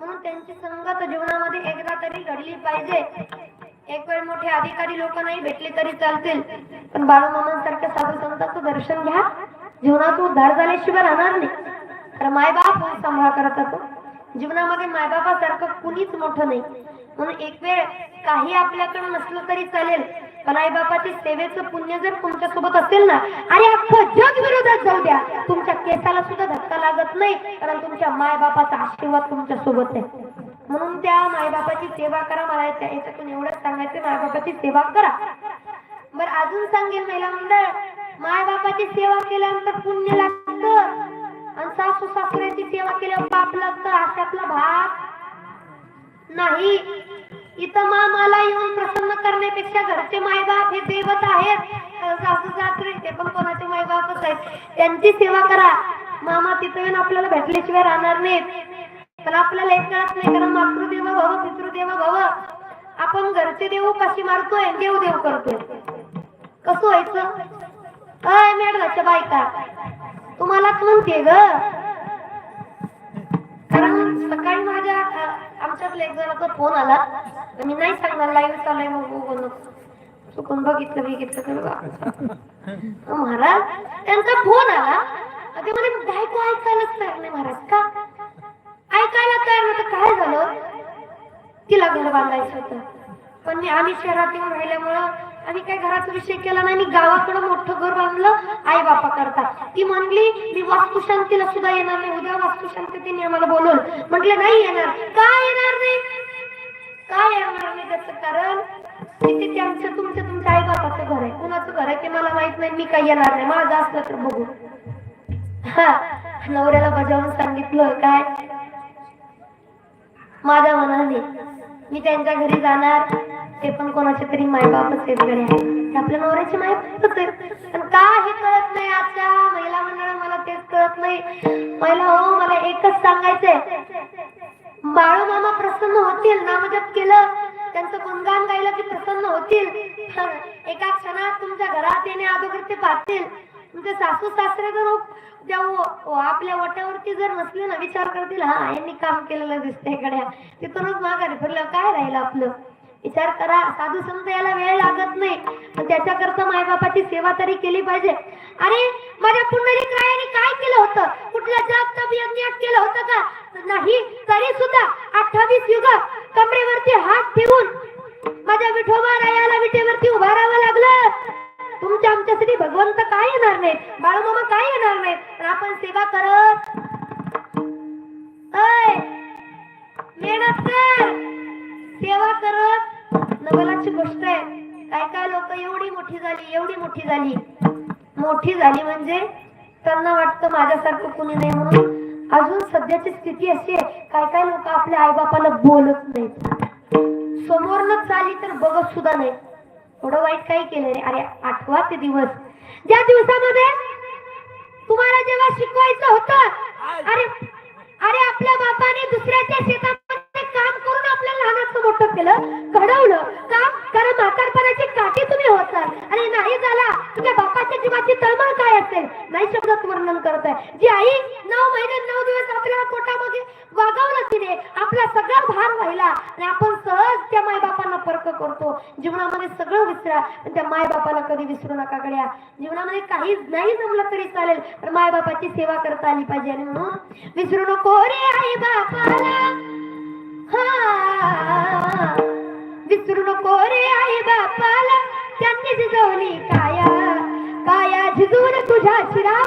म्हणून त्यांची संगत जीवनामध्ये एकदा तरी घडली पाहिजे. एक वेळ मोठे अधिकारी लोक नाही भेटले तरी चालतील. पण बाळूमामांसारख्या साधू संतांचं दर्शन घ्या. जीवनात उद्धार झाल्याशिवाय राहणार नाही. तर मायबाप सांभाळ करत असतो जीवनामध्ये मायबापासारखं कुणीच मोठं नाही. म्हणून एक वेळ काही आपल्याकडे नसलं तरी चालेल. पण आई बापाची सेवेचं पुण्य जर तुमच्यासोबत असेल ना आणि अख्खं जग विरोधात जाऊ द्या. तुमच्या केसाला सुद्धा धक्का लागत नाही कारण तुमच्या मायबापाचा आशीर्वाद तुमच्यासोबत आहे. म्हणून त्या मायबापाची सेवा करा मला याच्यातून एवढंच सांगायचं मायबापाची सेवा करा. बर अजून सांगेल महिला मंडळ मायबापाची सेवा केल्यानंतर पुण्य लागत आणि सासू सासऱ्याची सेवा केल्यावर पाप लागत अशातला भाग नाही. इथं मामाला येऊन प्रसन्न करण्यापेक्षा घरचे मायबाप हे देवत आहेत. सासू सासरे ते पण कोणाचे मायबापच आहेत. त्यांची सेवा करा. मामा तिथं येऊन आपल्याला भेटल्याशिवाय राहणार नाहीत. पण आपल्याला एक कळत नाही कारण मातृदेव भव पितृदेव भव. आपण घरचे देव कशी मारतोय देव देव करतोय. कसं व्हायचं? काय मेडगाच्या बायका. तुम्हालाच म्हणते ग. कारण सकाळी माझ्या अ, आमच्यातल्या एक जणाचा फोन आला. मी नाही सांगणार लाईव्ह चालू आहे मग बघू नको. चुकून बघितलं बघितलं तर महाराज त्यांचा फोन आला. ते म्हणे बायको ऐकायलाच तयार नाही महाराज का? ऐकायला तयार नव्हतं काय झालं? तिला घर बांधायचं होतं. पण मी आम्ही शहरात येऊन राहिल्यामुळं आम्ही काय घराचा विषय केला नाही. मी गावाकडं मोठं घर बांधलं आई बापा करता ती म्हणली मी वास्तुशांतीला सुद्धा येणार नाही. उद्या वास्तुशांती तिने आम्हाला बोलवलं म्हटलं नाही येणार. का येणार नाही? काय येणार नाही त्याचं कारण? तुमच्या घर आहे? कुणाचं घर आहे ते मला माहीत नाही? मी काही येणार नाही. माझं असलं तर बघू. हा. नवऱ्याला बजावून सांगितलं काय? माझ्या मनाने मी त्यांच्या घरी जाणार. ते पण कोणाचे तरी मायबापच आहेत. घरी आपल्या नवऱ्याची मायबापच आहे पण का हे कळत नाही आजच्या महिला मंडळ मला तेच कळत नाही. महिला हो मला एकच सांगायचंय. बाळू मामा प्रसन्न होतील ना नामजप केलं? त्यांचं गुणगान गायला की प्रसन्न होतील? एका क्षणात तुमच्या घरात येणे अगोदर ते पाहतील. तुमचे सासू सासरे जर त्या आपल्या वाट्यावरती जर नसले ना विचार करतील हा यांनी काम केलेलं दिसतंय गड्या. तिथूनच माघारी फिरलं. काय राहिलं आपलं? विचार करा. साधू संत याला वेळ लागत नाही. पण त्याच्याकरता मायबापाची सेवा तरी केली पाहिजे. अरे माझ्या पुंडलिक रायाने काय केलं होतं? कुठल्या जात तब यज्ञात केलं होतं का? नाही तरी सुद्धा अठ्ठावीस युग कमरेवरती हात ठेवून माझ्या विठोबा रायाला विटेवरती उभा राहावं लागलं. तुमच्या आमच्यासाठी भगवंत काय येणार नाही बाळूमामा काय येणार नाही पण आपण सेवा करत. मेहनत कर सेवा करत. नवलाची गोष्ट आहे. काय काय लोक एवढी मोठी झाली एवढी मोठी झाली. मोठी झाली म्हणजे त्यांना वाटतं माझ्यासारखं कुणी नाही म्हणून. अजून सध्याची स्थिती अशी आहे काय काय लोक आपल्या आईबापाला बोलत नाहीत. समोरनं चाली तर बघत सुद्धा नाही. थोडं वाईट काही केलं रे अरे आठवा ते दिवस. ज्या दिवसामध्ये तुम्हाला जेव्हा शिकवायचं होतं अरे अरे आपल्या बापाने दुसऱ्याच्या शेतामध्ये काम करून आपल्याला लहानाचं मोठं केलं घडवलं का कारण म्हातारपणाची काठी तुम्ही होता आणि नाही झाला. तुझ्या बापाच्या जीवाची तळमळ काय असेल? नाही शब्दात वर्णन करत आहे जी आई न आपला सगळा भार व्हायला आणि आपण सहज त्या मायबापांना पर्क करतो. जीवनामध्ये सगळं विसरा पण त्या मायबापाला कधी विसरू नका गड्या. जीवनामध्ये काहीच नाही जमलं तरी चालेल पण मायबापाची सेवा करता आली पाहिजे. आणि म्हणून विसरू नको. रे आई बापाला. हा. विसरू नको. रे आई बापाला. त्यांनी झिजवली काया. काया झिजून तुझ्या शिरा